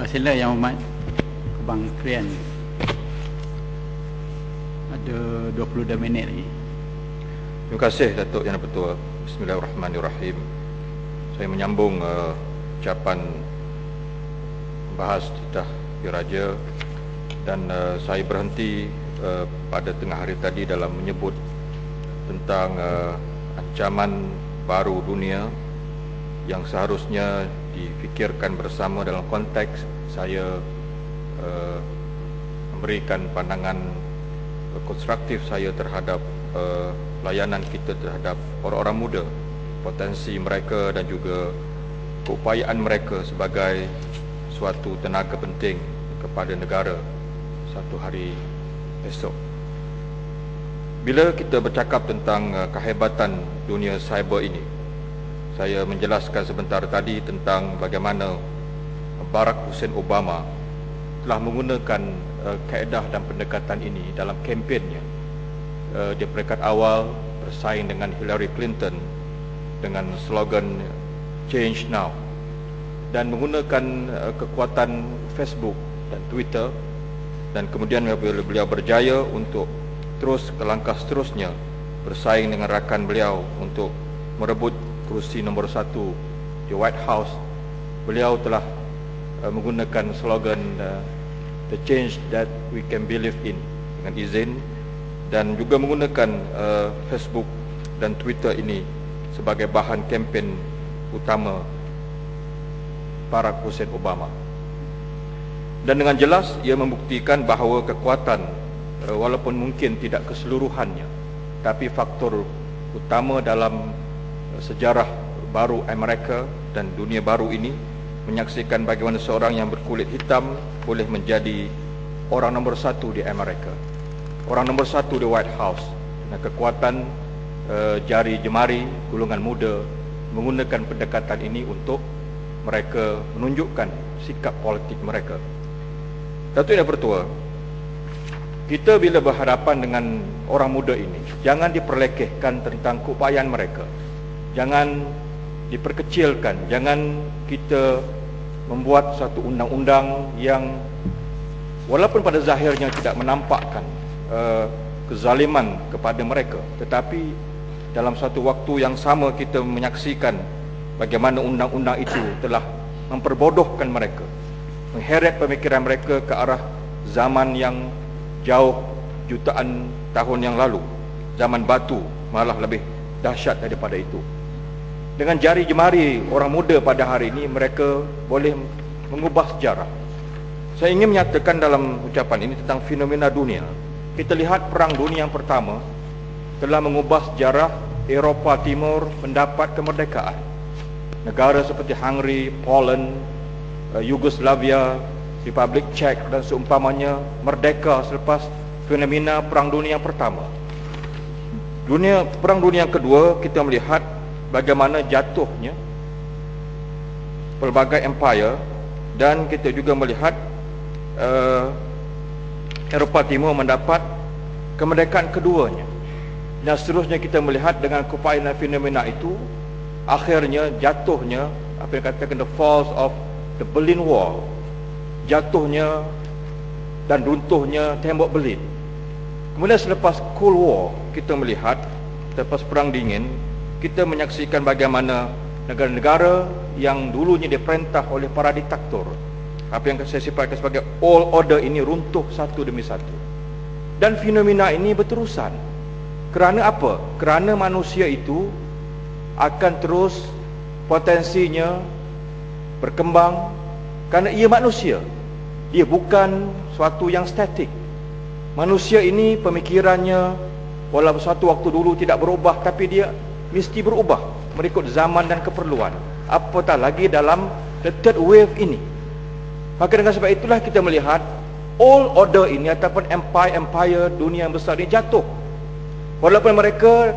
Uh, sila yang hormat Bang Krian Ada 22 minit lagi. Terima kasih Datuk Yang Pertua Bismillahirrahmanirrahim. Saya menyambung uh, ucapan bahas titah diraja dan uh, saya berhenti uh, pada tengah hari tadi dalam menyebut tentang uh, ancaman baru dunia yang seharusnya difikirkan bersama dalam konteks saya uh, memberikan pandangan konstruktif saya terhadap uh, layanan kita terhadap orang-orang muda potensi mereka dan juga keupayaan mereka sebagai suatu tenaga penting kepada negara satu hari esok. Bila kita bercakap tentang uh, kehebatan dunia cyber ini, saya menjelaskan sebentar tadi tentang bagaimana Barack Hussein Obama telah menggunakan uh, kaedah dan pendekatan ini dalam kempennya. Uh, di peringkat awal bersaing dengan Hillary Clinton dengan slogan Change Now dan menggunakan uh, kekuatan Facebook dan Twitter dan kemudian beliau berjaya untuk terus ke langkah seterusnya bersaing dengan rakan beliau untuk merebut kerusi nombor satu di White House beliau telah uh, menggunakan slogan uh, the change that we can believe in dengan izin dan juga menggunakan uh, Facebook dan Twitter ini sebagai bahan kempen utama Barack Hussein Obama. Dan dengan jelas ia membuktikan bahawa kekuatan eh, walaupun mungkin tidak keseluruhannya tapi faktor utama dalam sejarah baru Amerika dan dunia baru ini menyaksikan bagaimana seorang yang berkulit hitam boleh menjadi orang nombor satu di Amerika. Orang nombor satu di White House dengan kekuatan uh, jari jemari golongan muda menggunakan pendekatan ini untuk mereka menunjukkan sikap politik mereka. Datuk Yang Pertua, kita bila berhadapan dengan orang muda ini, jangan diperlekehkan tentang keupayaan mereka. Jangan diperkecilkan, jangan kita membuat satu undang-undang yang walaupun pada zahirnya tidak menampakkan uh, kezaliman kepada mereka, tetapi dalam satu waktu yang sama kita menyaksikan bagaimana undang-undang itu telah memperbodohkan mereka mengheret pemikiran mereka ke arah zaman yang jauh jutaan tahun yang lalu. Zaman batu malah lebih dahsyat daripada itu dengan jari jemari orang muda pada hari ini mereka boleh mengubah sejarah. Saya ingin menyatakan dalam ucapan ini tentang fenomena dunia. Kita lihat perang dunia yang pertama telah mengubah sejarah Eropah Timur mendapat kemerdekaan. Negara seperti Hungary, Poland, uh, Yugoslavia, Republik Czech dan seumpamanya merdeka selepas fenomena Perang Dunia yang pertama. Dunia Perang Dunia yang kedua kita melihat bagaimana jatuhnya pelbagai empire dan kita juga melihat uh, Eropah Timur mendapat kemerdekaan keduanya. Dan seterusnya kita melihat dengan keupayaan fenomena itu akhirnya jatuhnya apa yang katakan the falls of the Berlin Wall jatuhnya dan runtuhnya tembok Berlin kemudian selepas Cold War kita melihat selepas perang dingin kita menyaksikan bagaimana negara-negara yang dulunya diperintah oleh para diktator. Apa yang saya sifatkan sebagai all order ini runtuh satu demi satu. Dan fenomena ini berterusan. Kerana apa? kerana manusia itu akan terus potensinya berkembang. Kerana ia manusia. Dia bukan suatu yang statik. Manusia ini pemikirannya walaupun suatu waktu dulu tidak berubah tapi dia mesti berubah mengikut zaman dan keperluan. Apatah lagi dalam the third wave ini? Maka dengan sebab itulah kita melihat all order ini ataupun empire-empire dunia yang besar ini jatuh. Walaupun mereka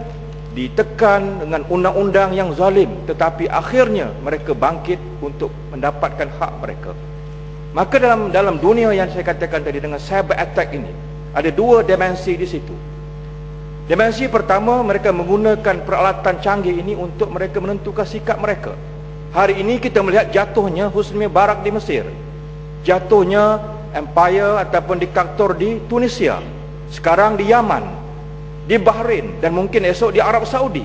ditekan dengan undang-undang yang zalim tetapi akhirnya mereka bangkit untuk mendapatkan hak mereka. Maka dalam dalam dunia yang saya katakan tadi dengan cyber attack ini ada dua dimensi di situ dimensi pertama mereka menggunakan peralatan canggih ini untuk mereka menentukan sikap mereka hari ini kita melihat jatuhnya Husni Barak di Mesir jatuhnya empire ataupun diktator di Tunisia, sekarang di Yaman, di Bahrain dan mungkin esok di Arab Saudi.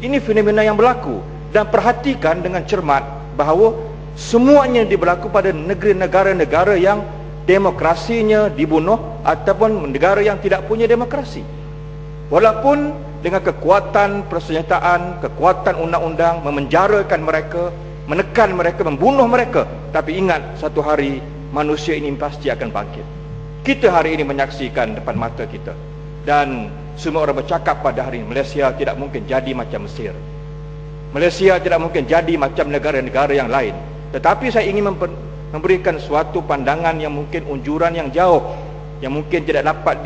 Ini fenomena yang berlaku dan perhatikan dengan cermat bahawa semuanya berlaku pada negeri-negara-negara yang demokrasinya dibunuh ataupun negara yang tidak punya demokrasi. Walaupun dengan kekuatan persenjataan, kekuatan undang-undang memenjarakan mereka, menekan mereka, membunuh mereka, tapi ingat satu hari manusia ini pasti akan bangkit. Kita hari ini menyaksikan depan mata kita dan semua orang bercakap pada hari ini Malaysia tidak mungkin jadi macam Mesir. Malaysia tidak mungkin jadi macam negara-negara yang lain. Tetapi saya ingin memberikan suatu pandangan yang mungkin unjuran yang jauh yang mungkin tidak dapat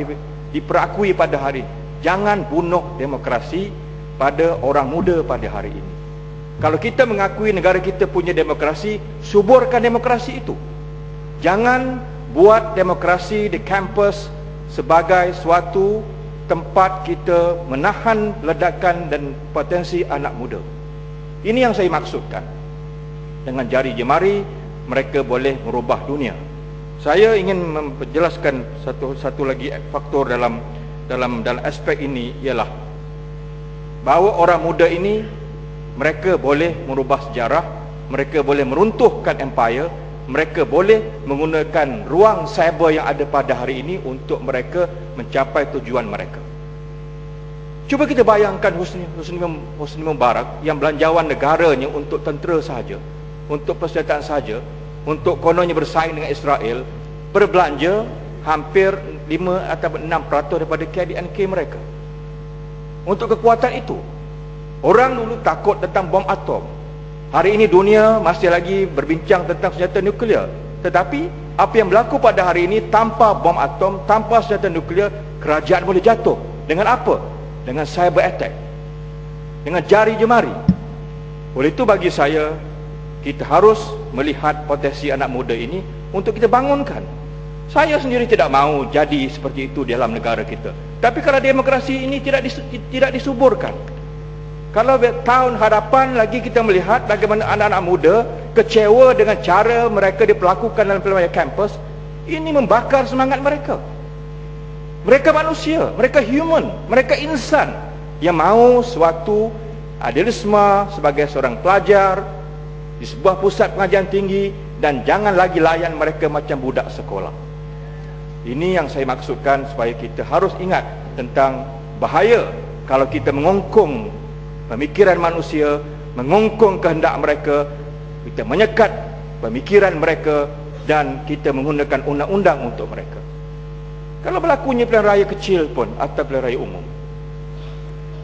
diperakui pada hari ini. Jangan bunuh demokrasi pada orang muda pada hari ini. Kalau kita mengakui negara kita punya demokrasi, suburkan demokrasi itu. Jangan buat demokrasi di kampus sebagai suatu tempat kita menahan ledakan dan potensi anak muda. Ini yang saya maksudkan. Dengan jari jemari, mereka boleh merubah dunia. Saya ingin menjelaskan satu satu lagi faktor dalam dalam dalam aspek ini ialah bahawa orang muda ini mereka boleh merubah sejarah, mereka boleh meruntuhkan empire, mereka boleh menggunakan ruang cyber yang ada pada hari ini untuk mereka mencapai tujuan mereka. Cuba kita bayangkan Husni, Husni, Husni Mubarak yang belanjawan negaranya untuk tentera sahaja, untuk persenjataan sahaja, untuk kononnya bersaing dengan Israel, berbelanja hampir 5 atau 6% daripada KDNK mereka. Untuk kekuatan itu, orang dulu takut tentang bom atom. Hari ini dunia masih lagi berbincang tentang senjata nuklear. Tetapi apa yang berlaku pada hari ini tanpa bom atom, tanpa senjata nuklear, kerajaan boleh jatuh. Dengan apa? Dengan cyber attack. Dengan jari jemari. Oleh itu bagi saya, kita harus melihat potensi anak muda ini untuk kita bangunkan. Saya sendiri tidak mau jadi seperti itu dalam negara kita. Tapi kalau demokrasi ini tidak dis, tidak disuburkan. Kalau tahun hadapan lagi kita melihat bagaimana anak-anak muda kecewa dengan cara mereka diperlakukan dalam pelbagai kampus, ini membakar semangat mereka. Mereka manusia, mereka human, mereka insan yang mau suatu adilisme sebagai seorang pelajar di sebuah pusat pengajian tinggi dan jangan lagi layan mereka macam budak sekolah. Ini yang saya maksudkan supaya kita harus ingat tentang bahaya kalau kita mengongkong pemikiran manusia, mengongkong kehendak mereka, kita menyekat pemikiran mereka dan kita menggunakan undang-undang untuk mereka. Kalau berlakunya pilihan raya kecil pun atau pilihan raya umum.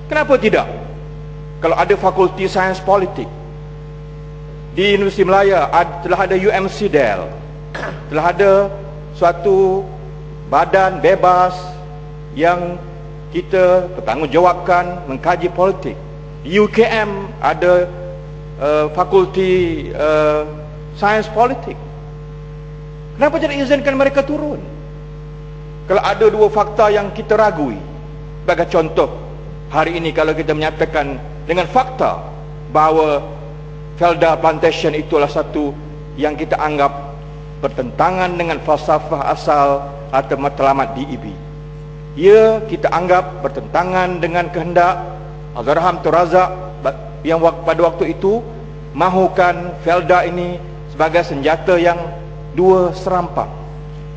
Kenapa tidak? Kalau ada fakulti sains politik di Universiti Melaya telah ada UMC Del, telah ada suatu badan bebas yang kita bertanggungjawabkan mengkaji politik. Di UKM ada uh, fakulti uh, sains politik. Kenapa tidak izinkan mereka turun? Kalau ada dua fakta yang kita ragui, sebagai contoh, hari ini kalau kita menyatakan dengan fakta bahawa Felda Plantation itulah satu yang kita anggap bertentangan dengan falsafah asal atau matlamat DEB. Ia kita anggap bertentangan dengan kehendak Azharham Turazak yang pada waktu itu mahukan Felda ini sebagai senjata yang dua serampang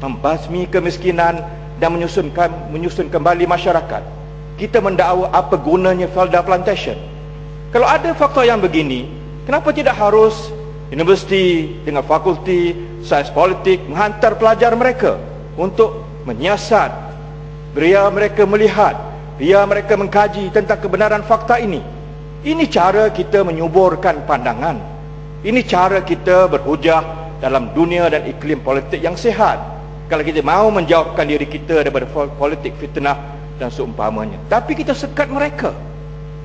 membasmi kemiskinan dan menyusunkan menyusun kembali masyarakat. Kita mendakwa apa gunanya Felda Plantation. Kalau ada fakta yang begini, kenapa tidak harus universiti dengan fakulti sains politik menghantar pelajar mereka untuk menyiasat. Biar mereka melihat biar mereka mengkaji tentang kebenaran fakta ini. Ini cara kita menyuburkan pandangan. Ini cara kita berhujah dalam dunia dan iklim politik yang sehat kalau kita mau menjauhkan diri kita daripada politik fitnah dan seumpamanya. Tapi kita sekat mereka.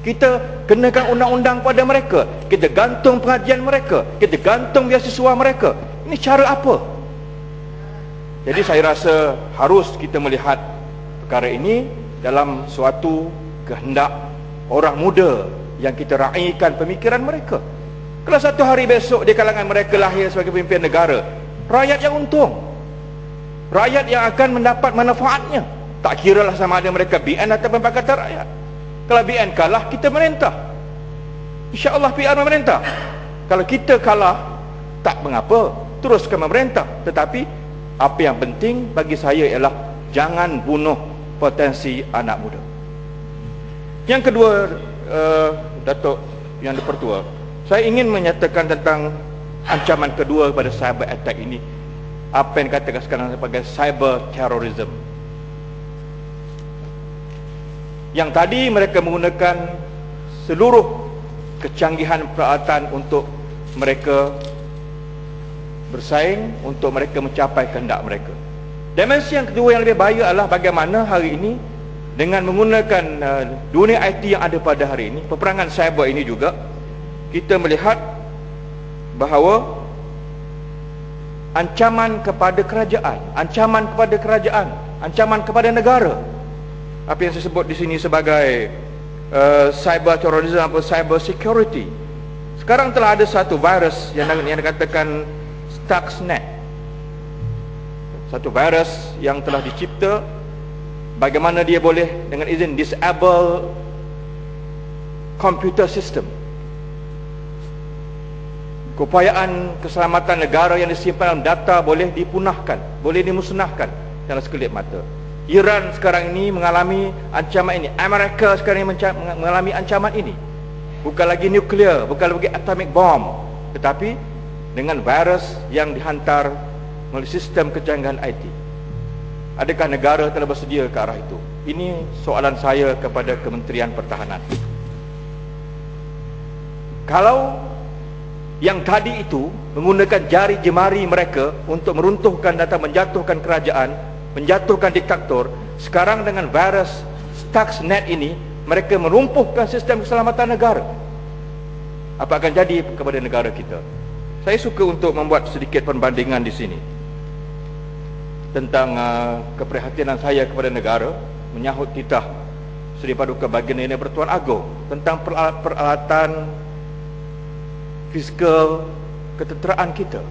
Kita kenakan undang-undang pada mereka. Kita gantung pengajian mereka. Kita gantung biasiswa mereka. Ini cara apa jadi saya rasa harus kita melihat perkara ini dalam suatu kehendak orang muda yang kita raikan pemikiran mereka. Kalau satu hari besok di kalangan mereka lahir sebagai pemimpin negara, rakyat yang untung. Rakyat yang akan mendapat manfaatnya. Tak kira lah sama ada mereka BN atau Pakatan Rakyat. Kalau BN kalah, kita merintah. InsyaAllah PR memerintah. Kalau kita kalah, tak mengapa. Teruskan memerintah. Tetapi, apa yang penting bagi saya ialah jangan bunuh potensi anak muda. Yang kedua, uh, Datuk Yang Dipertua, saya ingin menyatakan tentang ancaman kedua pada cyber attack ini apa yang dikatakan sekarang sebagai cyber terrorism yang tadi mereka menggunakan seluruh kecanggihan peralatan untuk mereka bersaing untuk mereka mencapai kehendak mereka dimensi yang kedua yang lebih bahaya adalah bagaimana hari ini dengan menggunakan uh, dunia IT yang ada pada hari ini peperangan cyber ini juga kita melihat bahawa ancaman kepada kerajaan, ancaman kepada kerajaan, ancaman kepada negara. Apa yang saya sebut di sini sebagai uh, cyber terrorism atau cyber security. Sekarang telah ada satu virus yang yang dikatakan Stuxnet. Satu virus yang telah dicipta bagaimana dia boleh dengan izin disable computer system keupayaan keselamatan negara yang disimpan dalam data boleh dipunahkan, boleh dimusnahkan dalam sekelip mata. Iran sekarang ini mengalami ancaman ini. Amerika sekarang ini mengalami ancaman ini. Bukan lagi nuklear, bukan lagi atomic bomb, tetapi dengan virus yang dihantar melalui sistem kecanggihan IT. Adakah negara telah bersedia ke arah itu? Ini soalan saya kepada Kementerian Pertahanan. Kalau yang tadi itu menggunakan jari jemari mereka untuk meruntuhkan data menjatuhkan kerajaan, menjatuhkan diktator. Sekarang dengan virus Stuxnet ini, mereka merumpuhkan sistem keselamatan negara. Apa akan jadi kepada negara kita? Saya suka untuk membuat sedikit perbandingan di sini tentang uh, keprihatinan saya kepada negara menyahut titah Seri Paduka Baginda Ini Bertuan Agong tentang peralatan fiskal ketenteraan kita.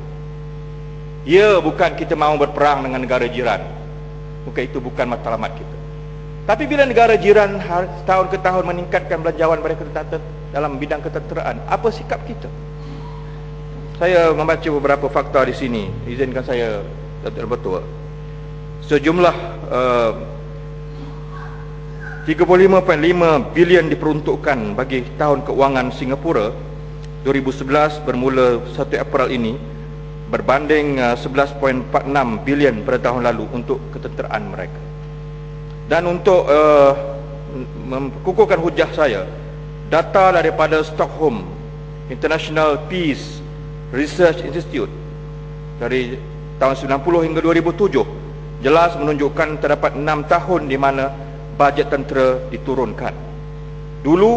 Ya, bukan kita mahu berperang dengan negara jiran. Bukan itu bukan matlamat kita. Tapi bila negara jiran tahun ke tahun meningkatkan belanjawan mereka dalam bidang ketenteraan, apa sikap kita? Saya membaca beberapa fakta di sini. Izinkan saya Datuk Betul. Sejumlah uh, 35.5 bilion diperuntukkan bagi tahun keuangan Singapura 2011 bermula 1 April ini berbanding 11.46 uh, bilion pada tahun lalu untuk ketenteraan mereka. Dan untuk uh, mengukuhkan hujah saya, data daripada Stockholm International Peace Research Institute dari tahun 90 hingga 2007 jelas menunjukkan terdapat 6 tahun di mana bajet tentera diturunkan. Dulu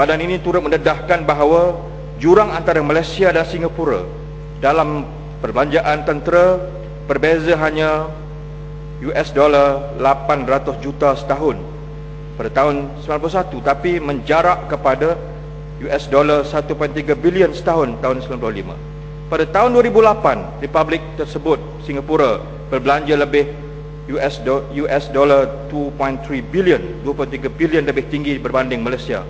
Badan ini turut mendedahkan bahawa jurang antara Malaysia dan Singapura dalam perbelanjaan tentera berbeza hanya US dollar 800 juta setahun pada tahun 91 tapi menjarak kepada US dollar 1.3 bilion setahun tahun 95. Pada tahun 2008, republik tersebut Singapura berbelanja lebih US US dollar 2.3 bilion, 2.3 bilion lebih tinggi berbanding Malaysia.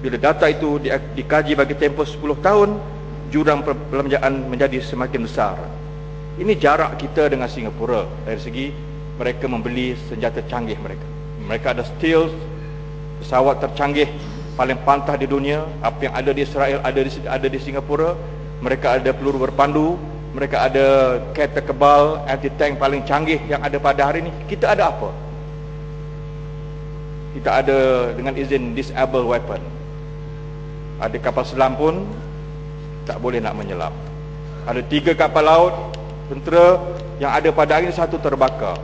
Bila data itu di, dikaji bagi tempoh 10 tahun jurang perbelanjaan menjadi semakin besar. Ini jarak kita dengan Singapura. Dari segi mereka membeli senjata canggih mereka. Mereka ada steel pesawat tercanggih paling pantah di dunia apa yang ada di Israel ada di ada di Singapura mereka ada peluru berpandu mereka ada kereta kebal anti tank paling canggih yang ada pada hari ini. Kita ada apa? Kita ada dengan izin disable weapon. Ada kapal selam pun tak boleh nak menyelam. Ada tiga kapal laut tentera yang ada pada hari ini satu terbakar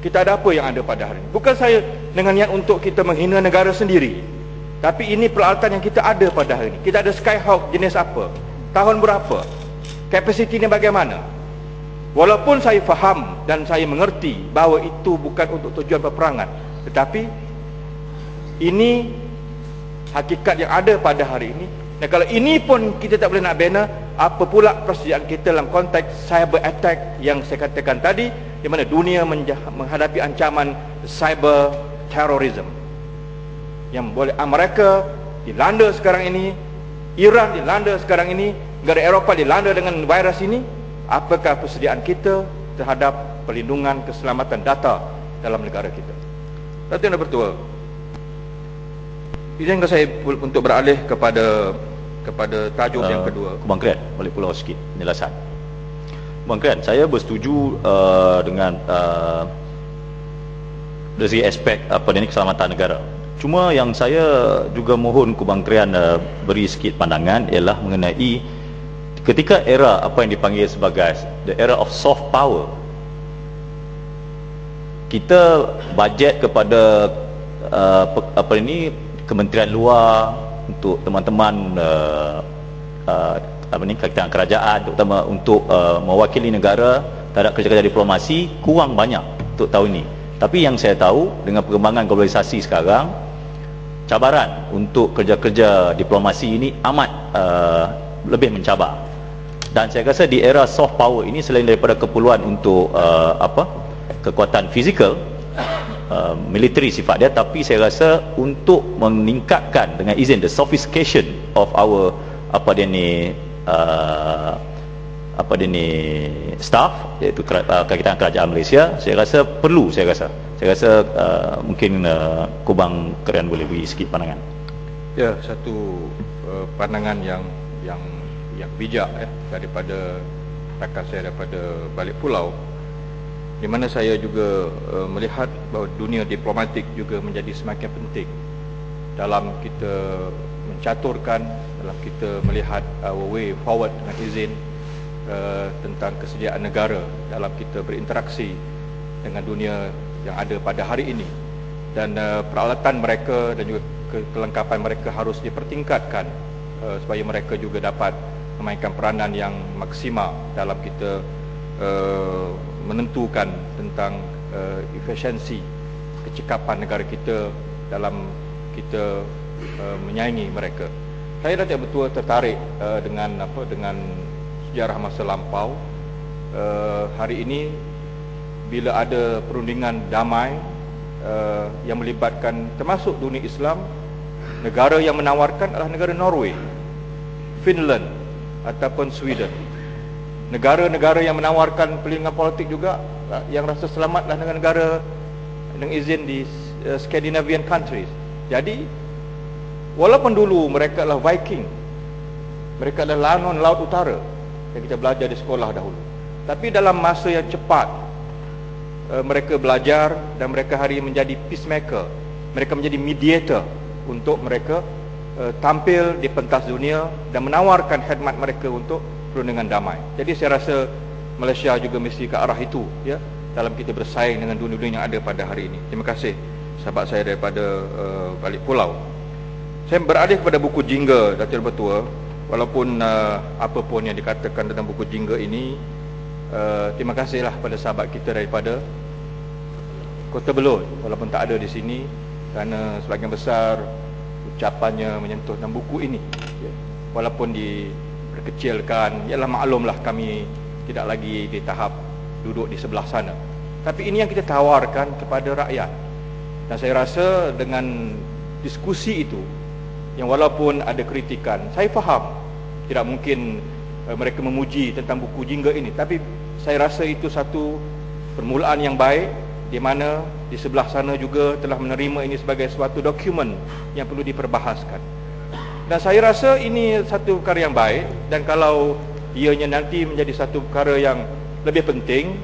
kita ada apa yang ada pada hari ini? Bukan saya dengan niat untuk kita menghina negara sendiri. Tapi ini peralatan yang kita ada pada hari ini. Kita ada Skyhawk jenis apa? Tahun berapa? Kapasiti ini bagaimana? Walaupun saya faham dan saya mengerti bahawa itu bukan untuk tujuan peperangan. Tetapi ini hakikat yang ada pada hari ini. Dan kalau ini pun kita tak boleh nak bina, apa pula persediaan kita dalam konteks cyber attack yang saya katakan tadi, di mana dunia menghadapi ancaman cyber terrorism. Yang boleh Amerika dilanda sekarang ini, Iran dilanda sekarang ini, negara Eropah dilanda dengan virus ini, apakah persediaan kita terhadap perlindungan keselamatan data dalam negara kita? Satu yang bertua. Izinkan saya untuk beralih kepada kepada tajuk uh, yang kedua. Kubang Krian, balik pulau sikit penjelasan. Kubang Krian, saya bersetuju uh, dengan uh, dari aspek apa ini keselamatan negara. Cuma yang saya juga mohon Kubang Krian uh, beri sikit pandangan ialah mengenai ketika era apa yang dipanggil sebagai the era of soft power. Kita bajet kepada uh, apa ini kementerian luar untuk teman-teman uh, uh, apa ni kaitan kerajaan terutama untuk uh, mewakili negara terhadap kerja-kerja diplomasi kurang banyak untuk tahun ini. Tapi yang saya tahu dengan perkembangan globalisasi sekarang cabaran untuk kerja-kerja diplomasi ini amat uh, lebih mencabar. Dan saya rasa di era soft power ini selain daripada keperluan untuk uh, apa kekuatan fizikal Uh, military sifat dia tapi saya rasa untuk meningkatkan dengan izin the sophistication of our apa dia ni uh, apa dia ni staff iaitu uh, kakitan kerajaan Malaysia saya rasa perlu saya rasa. Saya rasa uh, mungkin uh, kubang kalian boleh beri sikit pandangan. Ya satu uh, pandangan yang yang yang bijak ya daripada rakan saya daripada balik pulau. Di mana saya juga uh, melihat bahawa dunia diplomatik juga menjadi semakin penting dalam kita mencaturkan dalam kita melihat our way forward dengan izin uh, tentang kesediaan negara dalam kita berinteraksi dengan dunia yang ada pada hari ini. Dan uh, peralatan mereka dan juga kelengkapan mereka harus dipertingkatkan uh, supaya mereka juga dapat memainkan peranan yang maksimal dalam kita uh, menentukan tentang uh, efisiensi kecekapan negara kita dalam kita uh, menyaingi mereka. Saya dah betul tertarik uh, dengan apa dengan sejarah masa lampau. Uh, hari ini bila ada perundingan damai uh, yang melibatkan termasuk dunia Islam, negara yang menawarkan adalah negara Norway, Finland ataupun Sweden negara-negara yang menawarkan perlindungan politik juga yang rasa selamatlah dengan negara dengan izin di uh, Scandinavian countries. Jadi walaupun dulu mereka adalah Viking, mereka adalah lanon laut utara yang kita belajar di sekolah dahulu. Tapi dalam masa yang cepat uh, mereka belajar dan mereka hari menjadi peacemaker. Mereka menjadi mediator untuk mereka uh, tampil di pentas dunia dan menawarkan khidmat mereka untuk perundingan damai. Jadi saya rasa Malaysia juga mesti ke arah itu ya dalam kita bersaing dengan dunia-dunia yang ada pada hari ini. Terima kasih sahabat saya daripada uh, balik pulau. Saya beralih kepada buku Jingga Datuk Bertua walaupun uh, apa pun yang dikatakan dalam buku Jingga ini uh, terima kasihlah pada sahabat kita daripada Kota Belud walaupun tak ada di sini kerana sebagian besar ucapannya menyentuh dalam buku ini. Walaupun di berkecilkan ialah maklumlah kami tidak lagi di tahap duduk di sebelah sana. Tapi ini yang kita tawarkan kepada rakyat. Dan saya rasa dengan diskusi itu yang walaupun ada kritikan saya faham. Tidak mungkin uh, mereka memuji tentang buku jingga ini. Tapi saya rasa itu satu permulaan yang baik di mana di sebelah sana juga telah menerima ini sebagai suatu dokumen yang perlu diperbahaskan. Dan saya rasa ini satu perkara yang baik dan kalau ianya nanti menjadi satu perkara yang lebih penting,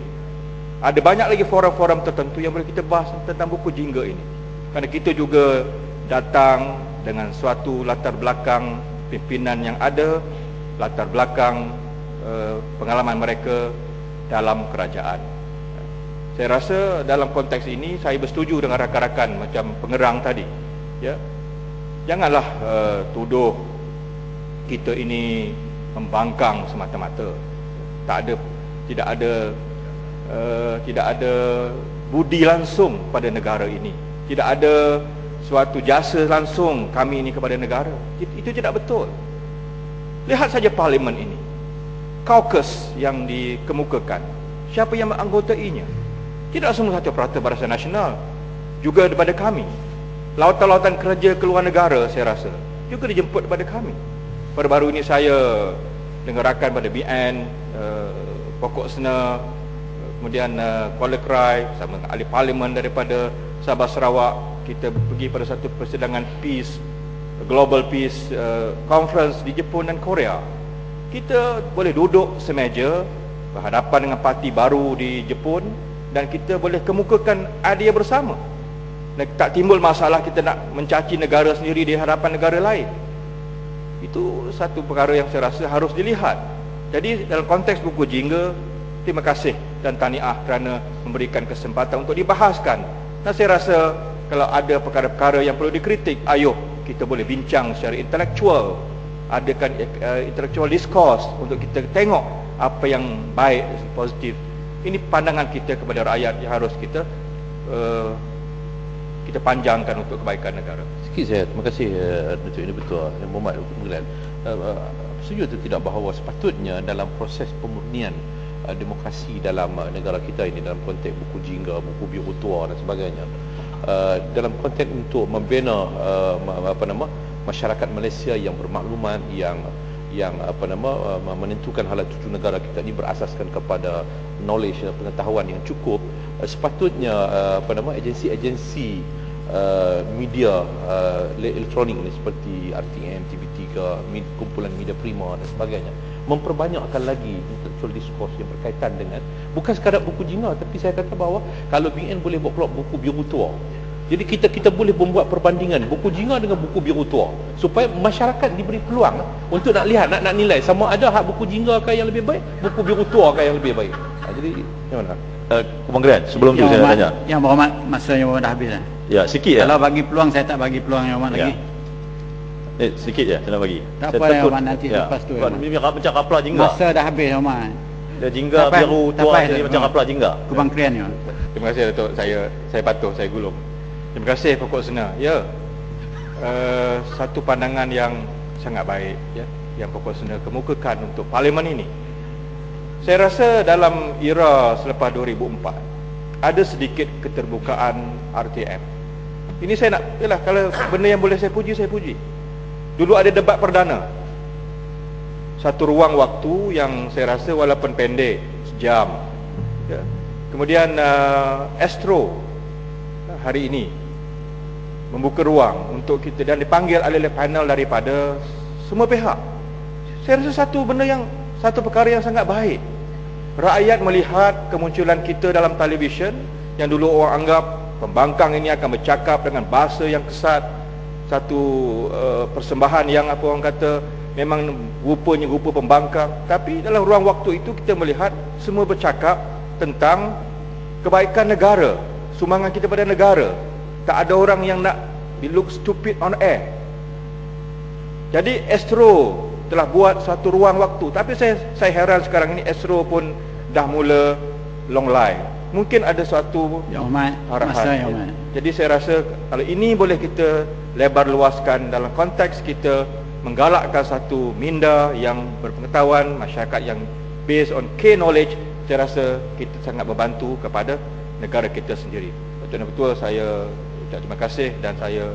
ada banyak lagi forum-forum tertentu yang boleh kita bahas tentang buku jingga ini. Kerana kita juga datang dengan suatu latar belakang pimpinan yang ada, latar belakang uh, pengalaman mereka dalam kerajaan. Saya rasa dalam konteks ini saya bersetuju dengan rakan-rakan macam pengerang tadi. Ya, janganlah uh, tuduh kita ini membangkang semata-mata tak ada tidak ada uh, tidak ada budi langsung pada negara ini tidak ada suatu jasa langsung kami ini kepada negara itu, tidak betul Lihat saja parlimen ini. Caucus yang dikemukakan. Siapa yang menganggotainya? Tidak semua satu perata Barisan Nasional. Juga daripada kami. Lautan-lautan kerja keluar negara saya rasa. Juga dijemput daripada kami. Baru-baru ini saya dengar rakan pada BN, uh, Pokok Sena, kemudian uh, Kuala Krai, sama ahli parlimen daripada Sabah Sarawak. Kita pergi pada satu persidangan peace, global peace uh, conference di Jepun dan Korea. Kita boleh duduk semeja berhadapan dengan parti baru di Jepun dan kita boleh kemukakan idea bersama. Dan tak timbul masalah kita nak mencaci negara sendiri di hadapan negara lain. Itu satu perkara yang saya rasa harus dilihat. Jadi dalam konteks buku jingga, terima kasih dan taniah kerana memberikan kesempatan untuk dibahaskan. Dan saya rasa kalau ada perkara-perkara yang perlu dikritik, ayo kita boleh bincang secara intelektual. Adakan uh, intellectual discourse untuk kita tengok apa yang baik, positif. Ini pandangan kita kepada rakyat yang harus kita uh, kita panjangkan untuk kebaikan negara. Sikit saya, terima kasih uh, Datuk ini betul Yang Muhammad Muglan. Uh, uh, setuju atau tidak bahawa sepatutnya dalam proses pemurnian uh, demokrasi dalam uh, negara kita ini dalam konteks buku jingga, buku biru tua dan sebagainya. Uh, dalam konteks untuk membina uh, apa nama masyarakat Malaysia yang bermaklumat yang yang apa nama uh, menentukan halat tuju negara kita ini berasaskan kepada knowledge dan pengetahuan yang cukup uh, sepatutnya uh, apa nama agensi-agensi uh, media uh, elektronik ni seperti RTM, TV3, med, kumpulan media prima dan sebagainya memperbanyakkan lagi intellectual discourse yang berkaitan dengan bukan sekadar buku jina tapi saya kata bahawa kalau BN boleh buat keluar buku biru tua jadi kita kita boleh membuat perbandingan buku jinga dengan buku biru tua supaya masyarakat diberi peluang untuk nak lihat nak nak nilai sama ada hak buku jinga kah yang lebih baik, buku biru tua kah yang lebih baik. Ha, jadi macam mana? Uh, Kemungkinan sebelum tu Yang saya nak tanya. Yang berhormat masa yang berhormat dah habis dah. Ya, sikit ya. Kalau bagi peluang saya tak bagi peluang yang berhormat Ya. lagi. Eh, sikit je saya nak bagi. Tak saya apa, Yang Wan, nanti lepas tu, Ini macam kapla jingga. Masa dah habis berhormat. Dia jingga Tak payah- biru tak tua payah jadi macam kapla jingga. Kubang Krian ya. Terima kasih Datuk. Saya saya patuh, saya gulung. Terima kasih Pokok Sena. Ya. Uh, satu pandangan yang sangat baik ya yang Pokok Sena kemukakan untuk parlimen ini. Saya rasa dalam era selepas 2004 ada sedikit keterbukaan RTM. Ini saya nak yalah kalau benda yang boleh saya puji saya puji. Dulu ada debat perdana. Satu ruang waktu yang saya rasa walaupun pendek, sejam. Ya. Kemudian uh, Astro hari ini membuka ruang untuk kita dan dipanggil oleh panel daripada semua pihak. Saya rasa satu benda yang satu perkara yang sangat baik. Rakyat melihat kemunculan kita dalam televisyen yang dulu orang anggap pembangkang ini akan bercakap dengan bahasa yang kesat, satu uh, persembahan yang apa orang kata memang rupanya rupa pembangkang, tapi dalam ruang waktu itu kita melihat semua bercakap tentang kebaikan negara, sumbangan kita pada negara. Tak ada orang yang nak be look stupid on air. Jadi Astro telah buat satu ruang waktu, tapi saya saya heran sekarang ini Astro pun dah mula long line. Mungkin ada suatu berhormat. arahan. Masa ya. Jadi saya rasa kalau ini boleh kita lebar luaskan dalam konteks kita menggalakkan satu minda yang berpengetahuan, masyarakat yang based on key knowledge, saya rasa kita sangat membantu kepada negara kita sendiri. Betul dan betul saya ucap terima kasih dan saya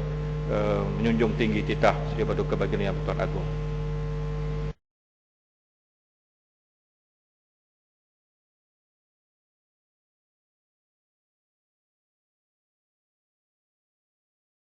uh, menjunjung tinggi titah Seri Paduka Baginda Yang Pertuan Agong.